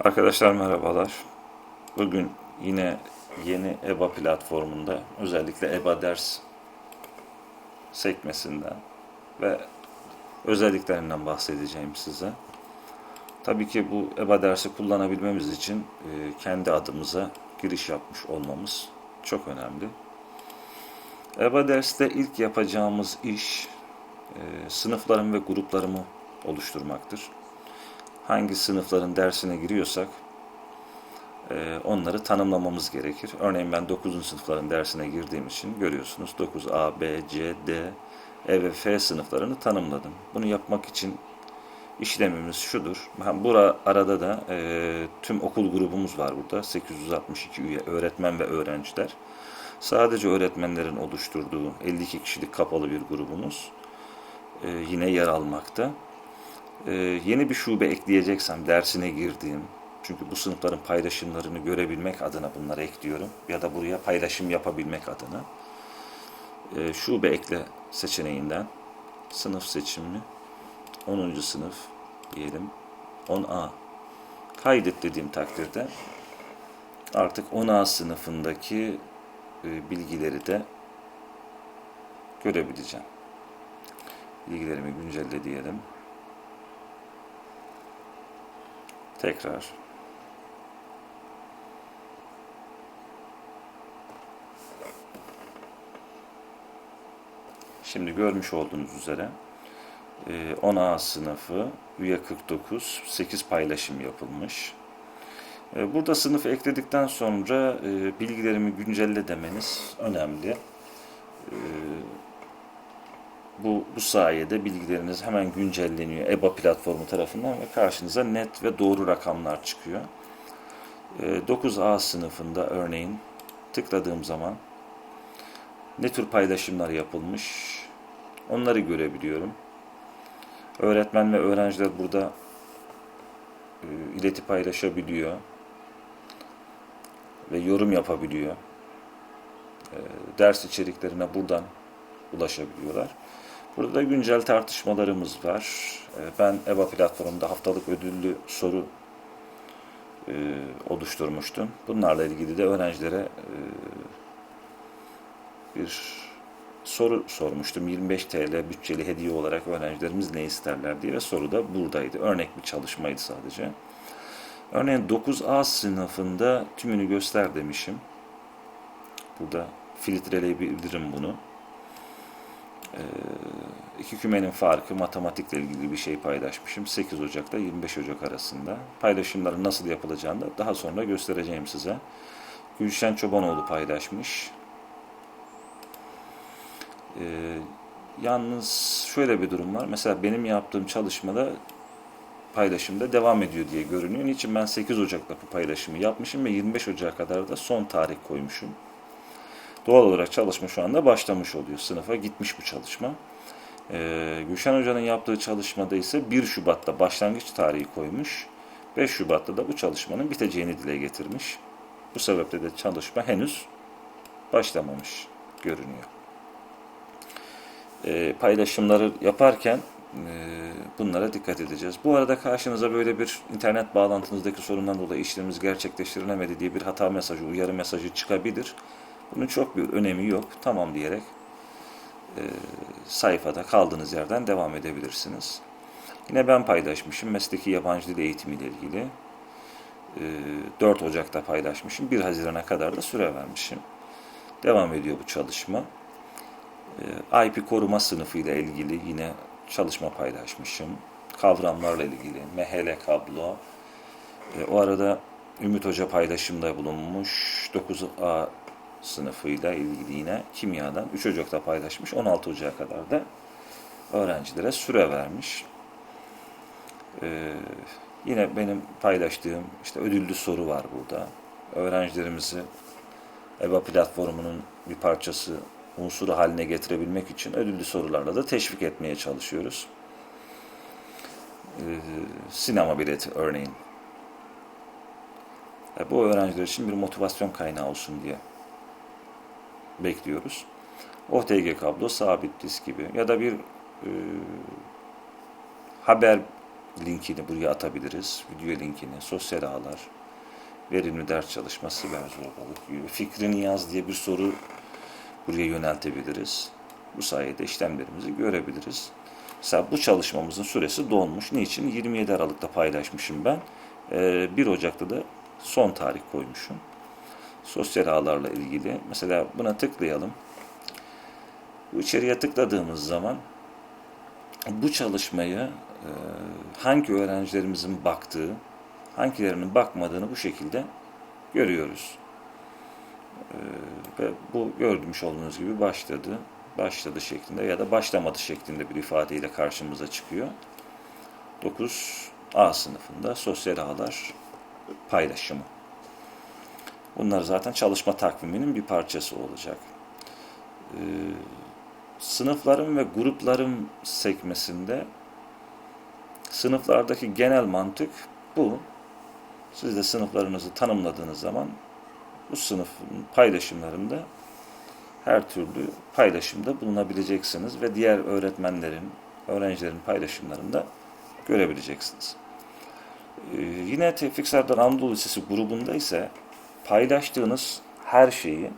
Arkadaşlar merhabalar. Bugün yine yeni EBA platformunda özellikle EBA ders sekmesinden ve özelliklerinden bahsedeceğim size. Tabii ki bu EBA dersi kullanabilmemiz için e, kendi adımıza giriş yapmış olmamız çok önemli. EBA derste ilk yapacağımız iş e, sınıflarım ve gruplarımı oluşturmaktır hangi sınıfların dersine giriyorsak e, onları tanımlamamız gerekir. Örneğin ben 9. sınıfların dersine girdiğim için görüyorsunuz 9A, B, C, D, E ve F sınıflarını tanımladım. Bunu yapmak için işlemimiz şudur. Bura arada da e, tüm okul grubumuz var burada. 862 üye öğretmen ve öğrenciler. Sadece öğretmenlerin oluşturduğu 52 kişilik kapalı bir grubumuz e, yine yer almakta e, yeni bir şube ekleyeceksem dersine girdiğim, çünkü bu sınıfların paylaşımlarını görebilmek adına bunları ekliyorum ya da buraya paylaşım yapabilmek adına e, şube ekle seçeneğinden sınıf seçimi 10. sınıf diyelim 10A kaydet dediğim takdirde artık 10A sınıfındaki e, bilgileri de görebileceğim. Bilgilerimi güncelle diyelim. Tekrar. Şimdi görmüş olduğunuz üzere 10A e, sınıfı üye 49 8 paylaşım yapılmış. E, burada sınıf ekledikten sonra e, bilgilerimi güncelle demeniz önemli. Bu, bu sayede bilgileriniz hemen güncelleniyor EBA platformu tarafından ve karşınıza net ve doğru rakamlar çıkıyor. 9A ee, sınıfında örneğin tıkladığım zaman ne tür paylaşımlar yapılmış onları görebiliyorum. Öğretmen ve öğrenciler burada e, ileti paylaşabiliyor ve yorum yapabiliyor. E, ders içeriklerine buradan ulaşabiliyorlar. Burada da güncel tartışmalarımız var. Ee, ben EBA platformunda haftalık ödüllü soru e, oluşturmuştum. Bunlarla ilgili de öğrencilere e, bir soru sormuştum. 25 TL bütçeli hediye olarak öğrencilerimiz ne isterler diye ve soru da buradaydı. Örnek bir çalışmaydı sadece. Örneğin 9A sınıfında tümünü göster demişim. Burada filtreleyebilirim bunu. Ee, iki kümenin farkı matematikle ilgili bir şey paylaşmışım. 8 Ocak'ta 25 Ocak arasında. Paylaşımların nasıl yapılacağını da daha sonra göstereceğim size. Gülşen Çobanoğlu paylaşmış. Ee, yalnız şöyle bir durum var. Mesela benim yaptığım çalışmada paylaşımda devam ediyor diye görünüyor. Niçin ben 8 Ocak'ta bu paylaşımı yapmışım ve 25 Ocak'a kadar da son tarih koymuşum. Doğal olarak çalışma şu anda başlamış oluyor. Sınıfa gitmiş bu çalışma. Ee, Gülşen Hoca'nın yaptığı çalışmada ise 1 Şubat'ta başlangıç tarihi koymuş. 5 Şubat'ta da bu çalışmanın biteceğini dile getirmiş. Bu sebeple de çalışma henüz başlamamış görünüyor. Ee, paylaşımları yaparken e, bunlara dikkat edeceğiz. Bu arada karşınıza böyle bir internet bağlantınızdaki sorundan dolayı işlemimiz gerçekleştirilemedi diye bir hata mesajı, uyarı mesajı çıkabilir. Bunun çok bir önemi yok. Tamam diyerek e, sayfada kaldığınız yerden devam edebilirsiniz. Yine ben paylaşmışım mesleki yabancı dil eğitimi ile ilgili. E, 4 Ocak'ta paylaşmışım. 1 Haziran'a kadar da süre vermişim. Devam ediyor bu çalışma. E, IP koruma sınıfı ile ilgili yine çalışma paylaşmışım. Kavramlarla ilgili MHL kablo. E, o arada Ümit Hoca paylaşımda bulunmuş. 9A sınıfıyla ilgili yine kimyadan 3 Ocak'ta paylaşmış. 16 Ocak'a kadar da öğrencilere süre vermiş. Ee, yine benim paylaştığım işte ödüllü soru var burada. Öğrencilerimizi EBA platformunun bir parçası unsuru haline getirebilmek için ödüllü sorularla da teşvik etmeye çalışıyoruz. Ee, sinema bileti örneğin. E, bu öğrenciler için bir motivasyon kaynağı olsun diye bekliyoruz. OTG kablo, sabit disk gibi ya da bir e, haber linkini buraya atabiliriz. Video linkini, sosyal ağlar, verimli ders çalışması, siber zorbalık gibi. Fikrini yaz diye bir soru buraya yöneltebiliriz. Bu sayede işlemlerimizi görebiliriz. Mesela bu çalışmamızın süresi dolmuş. Niçin? 27 Aralık'ta paylaşmışım ben. Ee, 1 Ocak'ta da son tarih koymuşum. Sosyal ağlarla ilgili. Mesela buna tıklayalım. Bu içeriye tıkladığımız zaman bu çalışmayı e, hangi öğrencilerimizin baktığı, hangilerinin bakmadığını bu şekilde görüyoruz. E, ve bu gördüğümüz olduğunuz gibi başladı, başladı şeklinde ya da başlamadı şeklinde bir ifadeyle karşımıza çıkıyor. 9A sınıfında sosyal ağlar paylaşımı. Bunlar zaten çalışma takviminin bir parçası olacak. Ee, sınıfların ve grupların sekmesinde sınıflardaki genel mantık bu. Siz de sınıflarınızı tanımladığınız zaman bu sınıfın paylaşımlarında her türlü paylaşımda bulunabileceksiniz ve diğer öğretmenlerin, öğrencilerin paylaşımlarında görebileceksiniz. Ee, yine Tevfik Serdar Anadolu Lisesi grubunda ise paylaştığınız her şeyi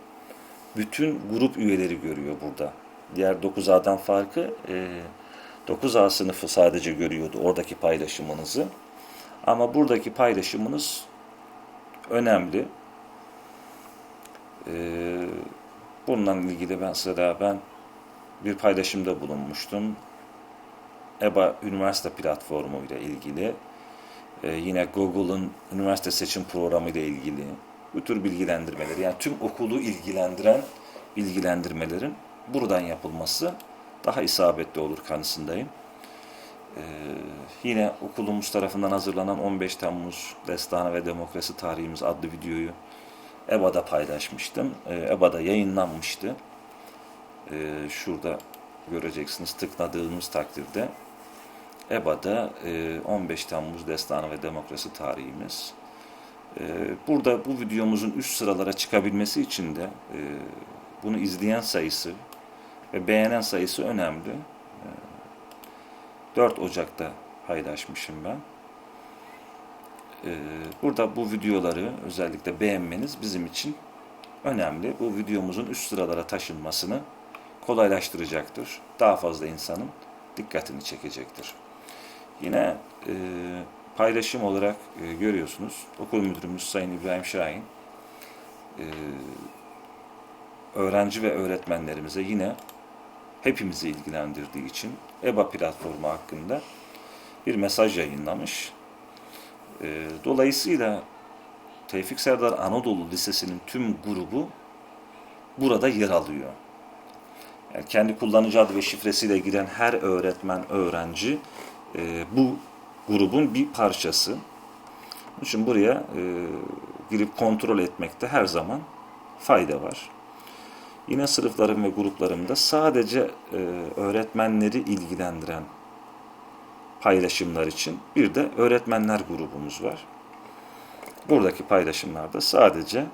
bütün grup üyeleri görüyor burada. Diğer 9A'dan farkı e, 9A sınıfı sadece görüyordu oradaki paylaşımınızı. Ama buradaki paylaşımınız önemli. Ee, bununla ilgili ben sıra ben bir paylaşımda bulunmuştum. EBA üniversite platformu ile ilgili. Ee, yine Google'ın üniversite seçim programı ile ilgili bu tür bilgilendirmeleri yani tüm okulu ilgilendiren bilgilendirmelerin buradan yapılması daha isabetli olur kanısındayım. Ee, yine okulumuz tarafından hazırlanan 15 Temmuz Destanı ve Demokrasi Tarihimiz adlı videoyu EBA'da paylaşmıştım. Ee, EBA'da yayınlanmıştı. Ee, şurada göreceksiniz tıkladığımız takdirde EBA'da e, 15 Temmuz Destanı ve Demokrasi Tarihimiz Burada bu videomuzun üst sıralara çıkabilmesi için de e, bunu izleyen sayısı ve beğenen sayısı önemli. 4 Ocak'ta paylaşmışım ben. Ee, Burada bu videoları özellikle beğenmeniz bizim için önemli. Bu videomuzun üst sıralara taşınmasını kolaylaştıracaktır. Daha fazla insanın dikkatini çekecektir. Yine e, paylaşım olarak e, görüyorsunuz. Okul müdürümüz Sayın İbrahim Şahin e, öğrenci ve öğretmenlerimize yine hepimizi ilgilendirdiği için EBA platformu hakkında bir mesaj yayınlamış. E, dolayısıyla Tevfik Serdar Anadolu Lisesi'nin tüm grubu burada yer alıyor. Yani kendi kullanıcı adı ve şifresiyle giren her öğretmen, öğrenci e, bu grubun bir parçası. Onun için buraya e, girip kontrol etmekte her zaman fayda var. Yine sınıflarım ve gruplarımda sadece e, öğretmenleri ilgilendiren paylaşımlar için bir de öğretmenler grubumuz var. Buradaki paylaşımlarda sadece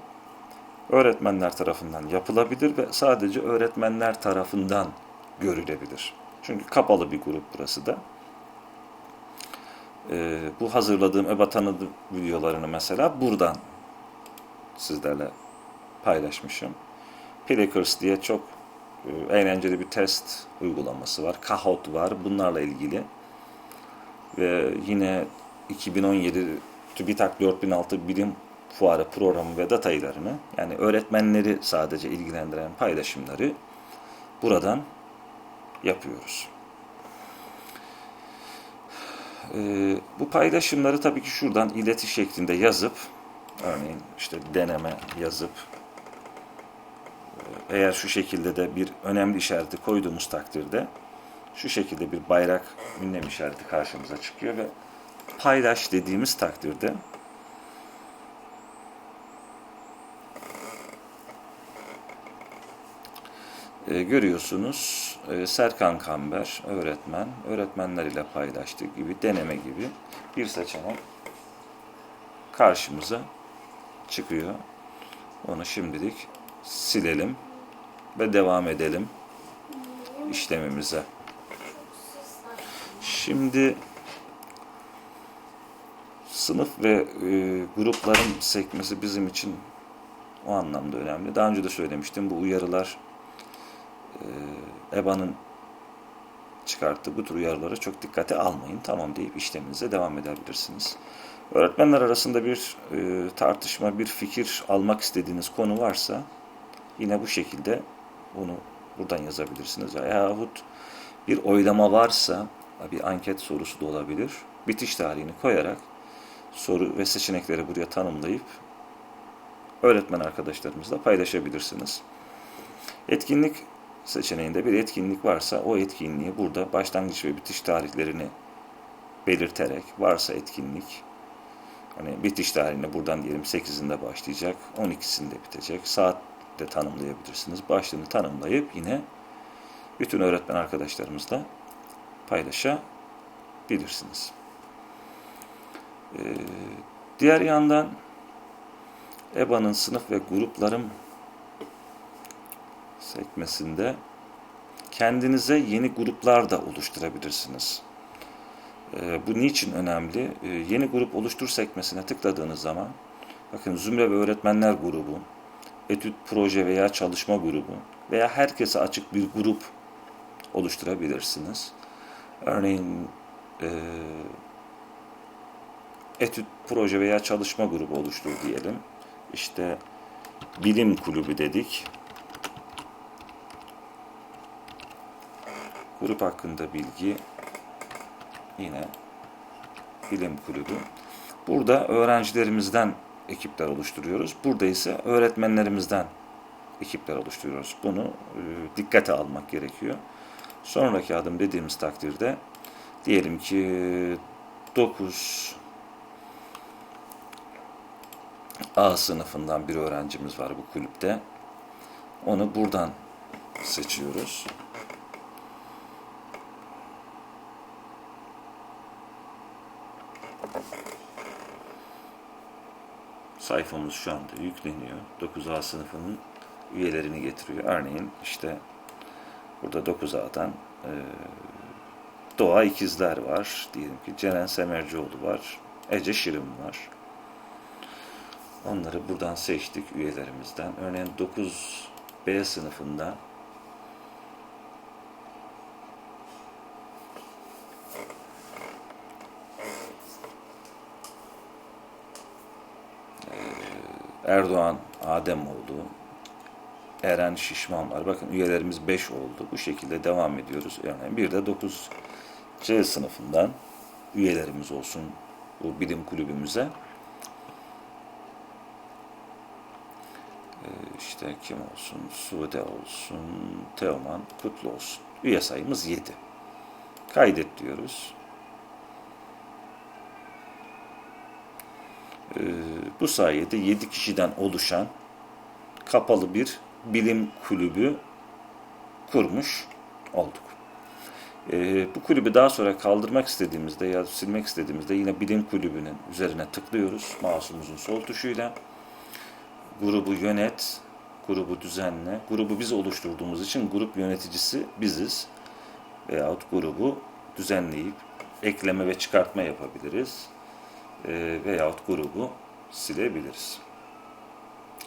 öğretmenler tarafından yapılabilir ve sadece öğretmenler tarafından görülebilir. Çünkü kapalı bir grup burası da. Ee, bu hazırladığım EBA videolarını mesela buradan sizlerle paylaşmışım. Plickers diye çok e, eğlenceli bir test uygulaması var. Kahoot var. Bunlarla ilgili. Ve yine 2017 TÜBİTAK 4006 bilim fuarı programı ve detaylarını yani öğretmenleri sadece ilgilendiren paylaşımları buradan yapıyoruz. Ee, bu paylaşımları tabii ki şuradan ileti şeklinde yazıp örneğin işte deneme yazıp e, eğer şu şekilde de bir önemli işareti koyduğumuz takdirde şu şekilde bir bayrak ünlem işareti karşımıza çıkıyor ve paylaş dediğimiz takdirde e, görüyorsunuz Serkan Kamber öğretmen, öğretmenler ile paylaştık gibi deneme gibi bir seçenek karşımıza çıkıyor. Onu şimdilik silelim ve devam edelim işlemimize. Şimdi sınıf ve e, grupların sekmesi bizim için o anlamda önemli. Daha önce de söylemiştim bu uyarılar EBA'nın çıkarttığı bu tür uyarılara çok dikkate almayın. Tamam deyip işleminize devam edebilirsiniz. Öğretmenler arasında bir e, tartışma, bir fikir almak istediğiniz konu varsa yine bu şekilde bunu buradan yazabilirsiniz. Yahut bir oylama varsa bir anket sorusu da olabilir. Bitiş tarihini koyarak soru ve seçenekleri buraya tanımlayıp öğretmen arkadaşlarımızla paylaşabilirsiniz. Etkinlik seçeneğinde bir etkinlik varsa o etkinliği burada başlangıç ve bitiş tarihlerini belirterek varsa etkinlik hani bitiş tarihini buradan diyelim 8'inde başlayacak, 12'sinde bitecek. Saat de tanımlayabilirsiniz. Başlığını tanımlayıp yine bütün öğretmen arkadaşlarımızla paylaşabilirsiniz. Ee, diğer yandan EBA'nın sınıf ve gruplarım sekmesinde kendinize yeni gruplar da oluşturabilirsiniz. Ee, bu niçin önemli? Ee, yeni grup oluştur sekmesine tıkladığınız zaman bakın Zümre ve Öğretmenler grubu, etüt, proje veya çalışma grubu veya herkese açık bir grup oluşturabilirsiniz. Örneğin e, etüt, proje veya çalışma grubu oluştur diyelim. İşte bilim kulübü dedik. Grup hakkında bilgi yine bilim kulübü. Burada öğrencilerimizden ekipler oluşturuyoruz. Burada ise öğretmenlerimizden ekipler oluşturuyoruz. Bunu e, dikkate almak gerekiyor. Sonraki adım dediğimiz takdirde diyelim ki 9 A sınıfından bir öğrencimiz var bu kulüpte. Onu buradan seçiyoruz. Sayfamız şu anda yükleniyor. 9A sınıfının üyelerini getiriyor. Örneğin işte burada 9A'dan e, Doğa İkizler var. Diyelim ki Ceren Semercioğlu var. Ece Şirin var. Onları buradan seçtik üyelerimizden. Örneğin 9B sınıfında Erdoğan Ademoğlu, Eren Şişman var. Bakın üyelerimiz 5 oldu. Bu şekilde devam ediyoruz. Yani bir de 9C sınıfından üyelerimiz olsun bu bilim kulübümüze. Ee, işte kim olsun? Sude olsun, Teoman, Kutlu olsun. Üye sayımız 7. Kaydet diyoruz. Bu sayede 7 kişiden oluşan kapalı bir bilim kulübü kurmuş olduk. Ee, bu kulübü daha sonra kaldırmak istediğimizde ya silmek istediğimizde yine bilim kulübünün üzerine tıklıyoruz mouse'umuzun sol tuşuyla. Grubu yönet, grubu düzenle. Grubu biz oluşturduğumuz için grup yöneticisi biziz. Veyahut grubu düzenleyip ekleme ve çıkartma yapabiliriz e, veyahut grubu silebiliriz.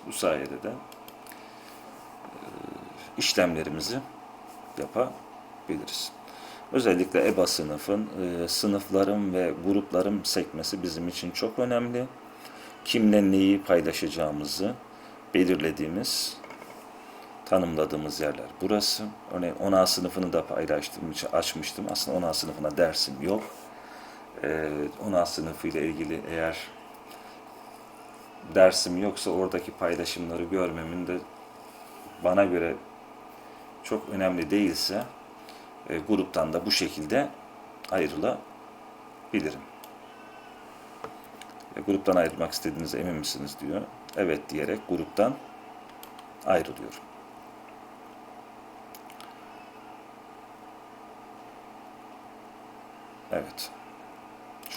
Bu sayede de e, işlemlerimizi yapabiliriz. Özellikle EBA sınıfın e, sınıflarım ve gruplarım sekmesi bizim için çok önemli. Kimle neyi paylaşacağımızı belirlediğimiz, tanımladığımız yerler burası. Örneğin 10A sınıfını da paylaştım, açmıştım. Aslında 10A sınıfına dersim yok e, 10 sınıfı ile ilgili eğer dersim yoksa oradaki paylaşımları görmemin de bana göre çok önemli değilse e, gruptan da bu şekilde ayrılabilirim. E, gruptan ayrılmak istediğinize emin misiniz diyor. Evet diyerek gruptan ayrılıyorum. Evet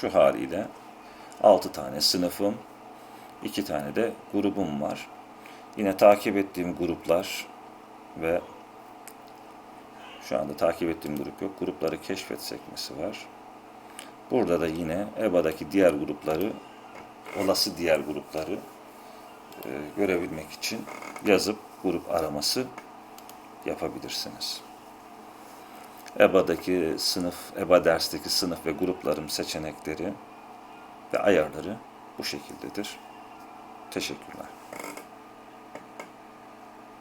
şu haliyle 6 tane sınıfım, 2 tane de grubum var. Yine takip ettiğim gruplar ve şu anda takip ettiğim grup yok. Grupları keşfet sekmesi var. Burada da yine EBA'daki diğer grupları, olası diğer grupları e, görebilmek için yazıp grup araması yapabilirsiniz. EBA'daki sınıf, EBA dersteki sınıf ve grupların seçenekleri ve ayarları bu şekildedir. Teşekkürler.